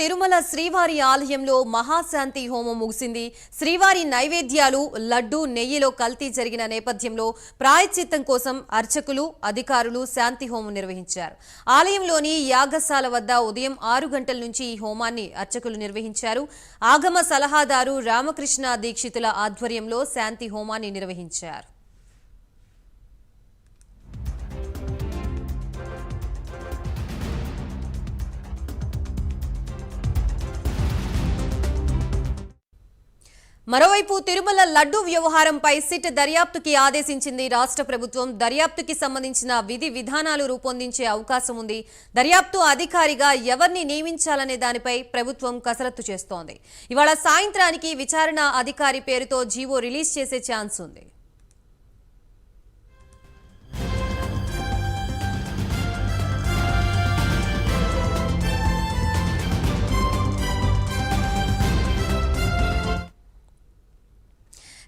తిరుమల శ్రీవారి ఆలయంలో మహాశాంతి హోమం ముగిసింది. శ్రీవారి నైవేద్యాలు లడ్డు నెయ్యిలో కల్తీ జరిగిన నేపథ్యంలో ప్రాయశ్చిత్తం కోసం అర్చకులు అధికారులు శాంతి హోమం నిర్వహించారు. ఆలయంలోని యాగశాల వద్ద ఉదయం ఆరు గంటల నుంచి ఈ హోమాన్ని అర్చకులు నిర్వహించారు. ఆగమ సలహాదారు రామకృష్ణ దీక్షితుల ఆధ్వర్యంలో శాంతి హోమాన్ని నిర్వహించారు. మరోవైపు తిరుమల లడ్డు వ్యవహారంపై సిట్ దర్యాప్తుకి ఆదేశించింది రాష్ట్ర ప్రభుత్వం. దర్యాప్తుకి సంబంధించిన విధి విధానాలు రూపొందించే అవకాశం ఉంది. దర్యాప్తు అధికారిగా ఎవరిని నియమించాలనే దానిపై ప్రభుత్వం కసరత్తు చేస్తోంది. ఇవాళ సాయంత్రానికి విచారణ అధికారి పేరుతో జీవో రిలీజ్ చేసే ఛాన్స్ ఉంది.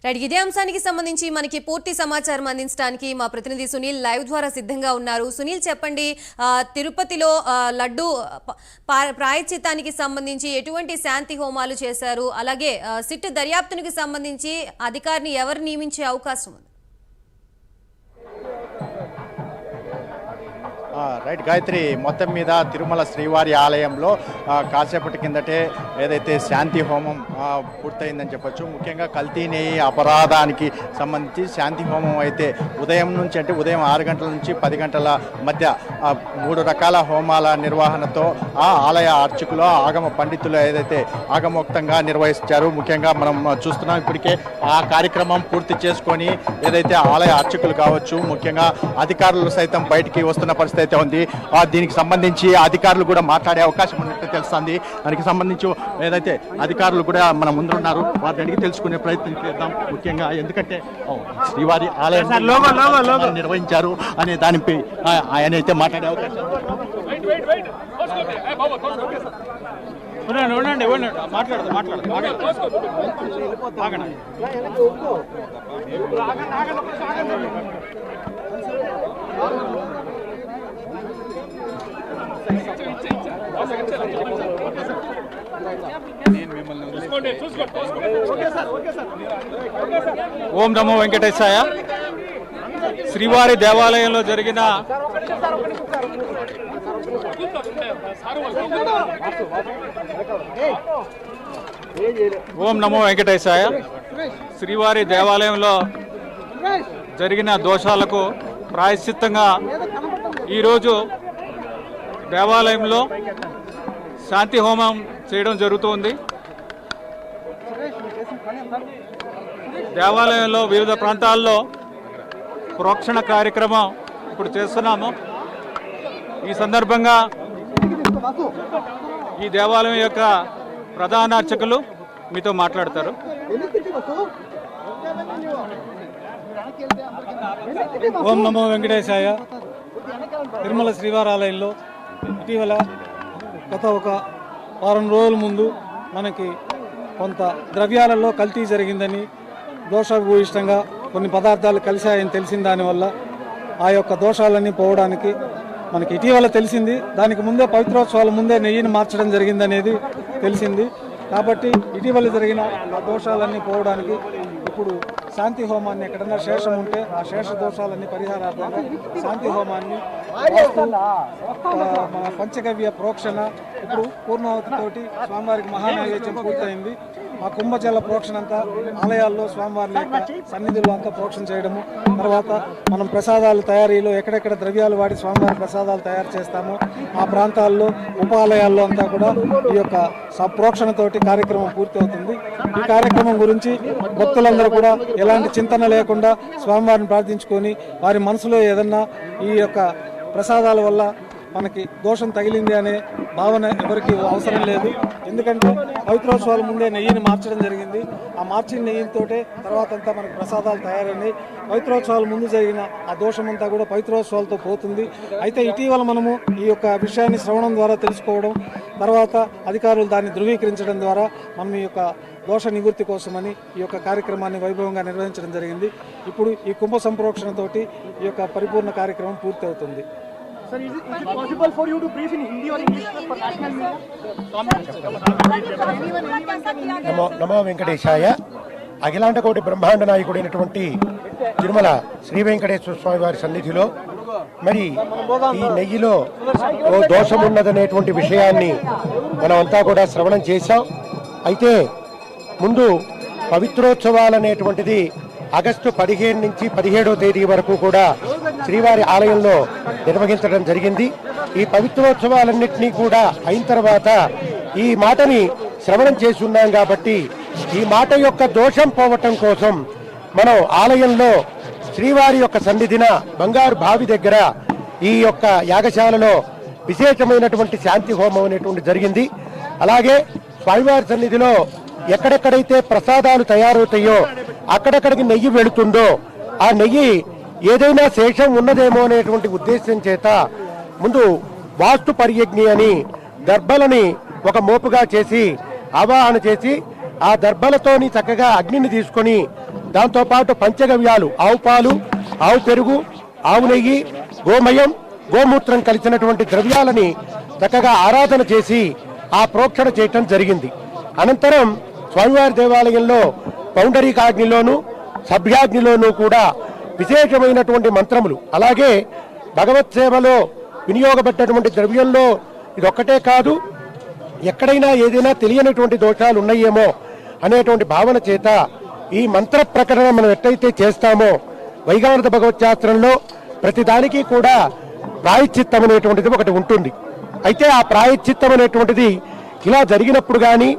రైట్ ఇదే అంశానికి సంబంధించి మనకి పూర్తి సమాచారం అందించడానికి మా ప్రతినిధి సునీల్ లైవ్ ద్వారా సిద్ధంగా ఉన్నారు. సునీల్ చెప్పండి తిరుపతిలో లడ్డు ప- సంబంధించి ఎటువంటి శాంతి హోమాలు చేశారు? అలాగే సిట్ దర్యాప్తునికి సంబంధించి అధికారిని ఎవరు నియమించే అవకాశం ఉంది? రైట్ గాయత్రి మొత్తం మీద తిరుమల శ్రీవారి ఆలయంలో కాసేపటి కిందటే ఏదైతే శాంతి హోమం పూర్తయిందని చెప్పొచ్చు. ముఖ్యంగా కల్తీని అపరాధానికి సంబంధించి శాంతి హోమం అయితే ఉదయం నుంచి అంటే ఉదయం ఆరు గంటల నుంచి పది గంటల మధ్య మూడు రకాల హోమాల నిర్వహణతో ఆ ఆలయ అర్చకులు ఆగమ పండితులు ఏదైతే ఆగమోక్తంగా నిర్వహించారు ముఖ్యంగా మనం చూస్తున్నాం ఇప్పటికే ఆ కార్యక్రమం పూర్తి చేసుకొని ఏదైతే ఆలయ అర్చకులు కావచ్చు ముఖ్యంగా అధికారులు సైతం బయటికి వస్తున్న పరిస్థితి అయితే ఉంది ఆ, దీనికి సంబంధించి అధికారులు కూడా మాట్లాడే అవకాశం ఉన్నట్టు తెలుస్తుంది. దానికి సంబంధించి ఏదైతే అధికారులు కూడా మన ముందు ఉన్నారు వారిని అడిగి తెలుసుకునే ప్రయత్నం చేద్దాం ముఖ్యంగా. ఎందుకంటే శ్రీవారి ఆలయం నిర్వహించారు అనే దానిపై ఆయన అయితే మాట్లాడే అవకాశం ఉండండి ఉండండి ఉండండి. మాట్లాడదు మాట్లాడదు ఆగండి. ఓం నమో వెంకటేశాయ. శ్రీవారి దేవాలయంలో జరిగిన ఓం నమో వెంకటేశాయ. శ్రీవారి దేవాలయంలో జరిగిన దోషాలకు ప్రాయశ్చిత్తంగా ఈరోజు దేవాలయంలో శాంతి హోమం చేయడం జరుగుతోంది. దేవాలయంలో వివిధ ప్రాంతాల్లో ప్రోక్షణ కార్యక్రమం ఇప్పుడు చేస్తున్నాము. ఈ సందర్భంగా ఈ దేవాలయం యొక్క ప్రధాన అర్చకులు మీతో మాట్లాడతారు. ఓం నమో వెంకటేశాయ. తిరుమల శ్రీవారాలయంలో ఇటీవల గత ఒక వారం రోజుల ముందు మనకి కొంత ద్రవ్యాలలో కల్తీ జరిగిందని దోషభూయిష్టంగా కొన్ని పదార్థాలు కలిశాయని తెలిసిన దానివల్ల ఆ యొక్క దోషాలన్నీ పోవడానికి మనకి ఇటీవల తెలిసింది. దానికి ముందే పవిత్రోత్సవాల ముందే నెయ్యిని మార్చడం జరిగిందనేది తెలిసింది. కాబట్టి ఇటీవల జరిగిన ఆ దోషాలన్నీ పోవడానికి ఇప్పుడు శాంతి హోమాన్ని ఎక్కడన్నా శేషం ఉంటే ఆ శేష దోషాలన్నీ పరిహారార్థంగా శాంతి హోమాన్ని మన పంచగవ్య ప్రోక్షణ ఇప్పుడు పూర్ణావతితోటి స్వామివారికి మహానైవేద్యం పూర్తయింది. మా కుంభజల ప్రోక్షణ అంతా ఆలయాల్లో స్వామివారి యొక్క సన్నిధిలో అంతా ప్రోక్షణ చేయడము తర్వాత మనం ప్రసాదాల తయారీలో ఎక్కడెక్కడ ద్రవ్యాలు వాడి స్వామివారి ప్రసాదాలు తయారు చేస్తామో ఆ ప్రాంతాల్లో ఉపాలయాల్లో అంతా కూడా ఈ యొక్క స- ప్రోక్షణతోటి కార్యక్రమం పూర్తి అవుతుంది ఈ కార్యక్రమం గురించి భక్తులందరూ కూడా ఎలాంటి చింతన లేకుండా స్వామివారిని ప్రార్థించుకొని వారి మనసులో ఏదన్నా ఈ యొక్క ప్రసాదాల వల్ల మనకి దోషం తగిలింది అనే భావన ఎవరికి అవసరం లేదు. ఎందుకంటే పవిత్రోత్సవాల ముందే నెయ్యిని మార్చడం జరిగింది. ఆ మార్చిన నెయ్యితోటే తర్వాత అంతా మనకి ప్రసాదాలు తయారైనాయి. పవిత్రోత్సవాల ముందు జరిగిన ఆ దోషం అంతా కూడా పవిత్రోత్సవాలతో పోతుంది. అయితే ఇటీవల మనము ఈ యొక్క విషయాన్ని శ్రవణం ద్వారా తెలుసుకోవడం తర్వాత అధికారులు దాన్ని ధృవీకరించడం ద్వారా మనం ఈ యొక్క దోష నివృత్తి కోసమని ఈ యొక్క కార్యక్రమాన్ని వైభవంగా నిర్వహించడం జరిగింది. ఇప్పుడు ఈ కుంభ సంప్రోక్షణతోటి ఈ యొక్క పరిపూర్ణ కార్యక్రమం పూర్తి అవుతుంది? నమో నమో వెంకటేశాయ. అఖిలాండ కోటి బ్రహ్మాండ నాయకుడైనటువంటి తిరుమల శ్రీ వెంకటేశ్వర స్వామి వారి సన్నిధిలో మరి ఈ నెయ్యిలో ఓ దోషం ఉన్నదనేటువంటి విషయాన్ని మనమంతా కూడా శ్రవణం చేశాం. అయితే ముందు పవిత్రోత్సవాలు అనేటువంటిది ఆగస్టు పదిహేను నుంచి పదిహేడో తేదీ వరకు కూడా శ్రీవారి ఆలయంలో నిర్వహించడం జరిగింది. ఈ పవిత్రోత్సవాలన్నింటినీ కూడా అయిన తర్వాత ఈ మాటని శ్రవణం చేస్తున్నాం కాబట్టి ఈ మాట యొక్క దోషం పోవటం కోసం మనం ఆలయంలో శ్రీవారి యొక్క సన్నిధిన బంగారు బావి దగ్గర ఈ యొక్క యాగశాలలో విశేషమైనటువంటి శాంతి హోమం అనేటువంటి జరిగింది. అలాగే స్వామివారి సన్నిధిలో ఎక్కడెక్కడైతే ప్రసాదాలు తయారవుతాయో అక్కడెక్కడికి నెయ్యి వెళుతుందో ఆ నెయ్యి ఏదైనా శేషం ఉన్నదేమో అనేటువంటి ఉద్దేశం చేత ముందు వాస్తు పరియజ్ఞి అని దర్భలని ఒక మోపుగా చేసి ఆవాహన చేసి ఆ దర్భలతోని చక్కగా అగ్నిని తీసుకొని దాంతోపాటు పంచగవ్యాలు ఆవు పాలు ఆవు పెరుగు ఆవు నెయ్యి గోమయం గోమూత్రం కలిసినటువంటి ద్రవ్యాలని చక్కగా ఆరాధన చేసి ఆ ప్రోక్షణ చేయటం జరిగింది. అనంతరం స్వామివారి దేవాలయంలో పౌండరీకాగ్నిలోను సభ్యాగ్నిలోనూ కూడా విశేషమైనటువంటి మంత్రములు. అలాగే భగవత్ సేవలో వినియోగపడ్డటువంటి ద్రవ్యంలో ఇదొక్కటే కాదు ఎక్కడైనా ఏదైనా తెలియనటువంటి దోషాలు ఉన్నాయేమో అనేటువంటి భావన చేత ఈ మంత్ర ప్రకటన మనం ఎట్టయితే చేస్తామో వైగానత భగవత్ శాస్త్రంలో ప్రతిదానికి కూడా ప్రాయశ్చిత్తం అనేటువంటిది ఒకటి ఉంటుంది. అయితే ఆ ప్రాయశ్చిత్తం అనేటువంటిది ఇలా జరిగినప్పుడు కానీ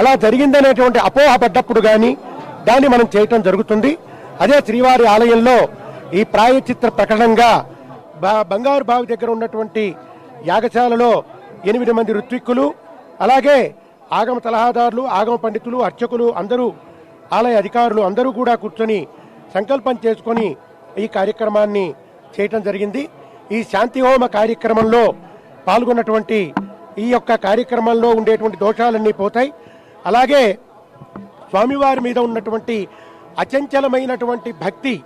అలా జరిగిందనేటువంటి అపోహ పడ్డప్పుడు కానీ దాన్ని మనం చేయటం జరుగుతుంది. అదే శ్రీవారి ఆలయంలో ఈ ప్రాయచిత్ర ప్రకటనగా బంగారు బావి దగ్గర ఉన్నటువంటి యాగశాలలో ఎనిమిది మంది ఋత్విక్కులు అలాగే ఆగమ సలహాదారులు ఆగమ పండితులు అర్చకులు అందరూ ఆలయ అధికారులు అందరూ కూడా కూర్చొని సంకల్పం చేసుకొని ఈ కార్యక్రమాన్ని చేయటం జరిగింది. ఈ శాంతి హోమ కార్యక్రమంలో పాల్గొన్నటువంటి ఈ యొక్క కార్యక్రమంలో ఉండేటువంటి దోషాలన్నీ పోతాయి. అలాగే స్వామివారి మీద ఉన్నటువంటి అచంచలమైనటువంటి భక్తి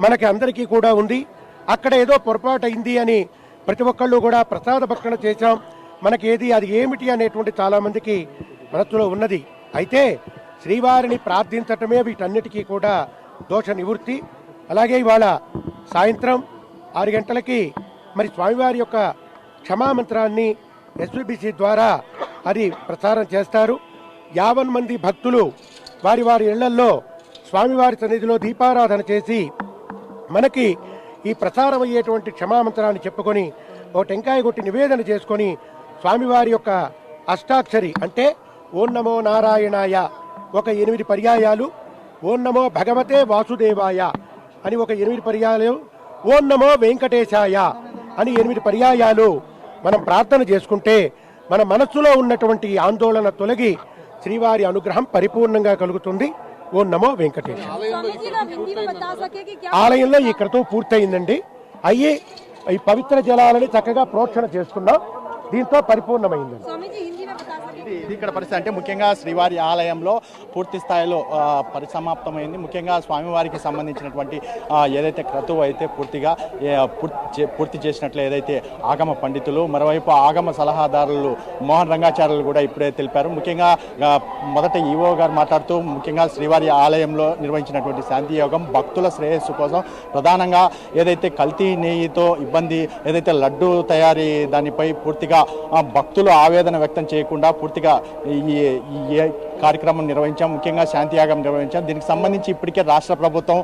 మనకి అందరికీ కూడా ఉంది. అక్కడ ఏదో పొరపాటు అయింది అని ప్రతి ఒక్కళ్ళు కూడా ప్రసాద భక్షణ చేశాం. మనకి ఏది అది ఏమిటి అనేటువంటి చాలామందికి మనసులో మనస్సులో ఉన్నది. అయితే శ్రీవారిని ప్రార్థించటమే వీటన్నిటికీ కూడా దోష నివృత్తి. అలాగే ఇవాళ సాయంత్రం ఆరు గంటలకి మరి స్వామివారి యొక్క క్షమామంత్రాన్ని ఎస్విబిసి ద్వారా అది ప్రసారం చేస్తారు. యావన్ మంది భక్తులు వారి వారి ఇళ్ళల్లో స్వామివారి సన్నిధిలో దీపారాధన చేసి మనకి ఈ ప్రసారం అయ్యేటువంటి క్షమామంత్రాన్ని చెప్పుకొని ఓ టెంకాయ కొట్టి నివేదన చేసుకొని స్వామివారి యొక్క అష్టాక్షరి అంటే ఓం నమో నారాయణాయ ఒక ఎనిమిది పర్యాయాలు ఓం నమో భగవతే వాసుదేవాయ అని ఒక ఎనిమిది పర్యాయాలు ఓం నమో వెంకటేశాయ అని ఎనిమిది పర్యాయాలు మనం ప్రార్థన చేసుకుంటే మన మనస్సులో ఉన్నటువంటి ఆందోళన తొలగి శ్రీవారి అనుగ్రహం పరిపూర్ణంగా కలుగుతుంది. ఓ నమో వెంకటేశ్వర ఆలయంలో ఈ క్రితం పూర్తయిందండి. అయ్యే ఈ పవిత్ర జలాలని చక్కగా ప్రోక్షణ చేసుకున్నాం. దీంతో పరిపూర్ణమైందండి. ఇది- ఇక్కడ పరిస్థితి. అంటే ముఖ్యంగా శ్రీవారి ఆలయంలో పూర్తి స్థాయిలో పరిసమాప్తమైంది. ముఖ్యంగా స్వామివారికి సంబంధించినటువంటి ఏదైతే క్రతువు అయితే పూర్తిగా పూర్తి పూర్తి చేసినట్లు ఏదైతే ఆగమ పండితులు మరోవైపు ఆగమ సలహాదారులు మోహన్ రంగాచార్యులు కూడా ఇప్పుడే తెలిపారు. ముఖ్యంగా మొదట ఈవో గారు మాట్లాడుతూ ముఖ్యంగా శ్రీవారి ఆలయంలో నిర్వహించినటువంటి శాంతి యోగం భక్తుల శ్రేయస్సు కోసం ప్రధానంగా ఏదైతే కల్తీ నెయ్యితో ఇబ్బంది ఏదైతే లడ్డు తయారీ దానిపై పూర్తిగా భక్తులు ఆవేదన వ్యక్తం చేయకుండా పూర్తిగా ఈ ఏ కార్యక్రమం నిర్వహించాం ముఖ్యంగా శాంతియాగం నిర్వహించాం. దీనికి సంబంధించి ఇప్పటికే రాష్ట్ర ప్రభుత్వం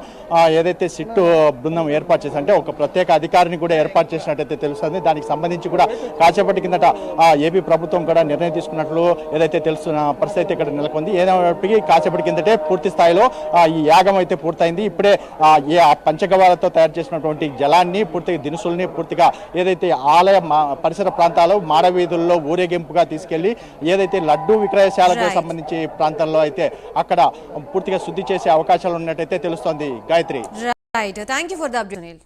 ఏదైతే సిట్టు బృందం ఏర్పాటు చేసి అంటే ఒక ప్రత్యేక అధికారిని కూడా ఏర్పాటు చేసినట్టయితే తెలుస్తుంది. దానికి సంబంధించి కూడా కాసేపటి కిందట ఏపీ ప్రభుత్వం కూడా నిర్ణయం తీసుకున్నట్లు ఏదైతే తెలుస్తున్న పరిస్థితి ఇక్కడ నెలకొంది. ఏదైనప్పటికీ కాసేపటి కిందటే పూర్తి స్థాయిలో ఈ యాగం అయితే పూర్తయింది. ఇప్పుడే ఏ పంచగవాలతో తయారు చేసినటువంటి జలాన్ని పూర్తిగా దినుసుల్ని పూర్తిగా ఏదైతే ఆలయ మా- పరిసర ప్రాంతాలు మాడవీధుల్లో ఊరేగింపుగా తీసుకెళ్ళి ఏదైతే లడ్డు విక్రయశాలకు. సంబంధించి ప్రాంతంలో అయితే అక్కడ పూర్తిగా శుద్ధి చేసే అవకాశాలు ఉన్నట్టయితే తెలుస్తోంది. Gayatri. Right thank you for the update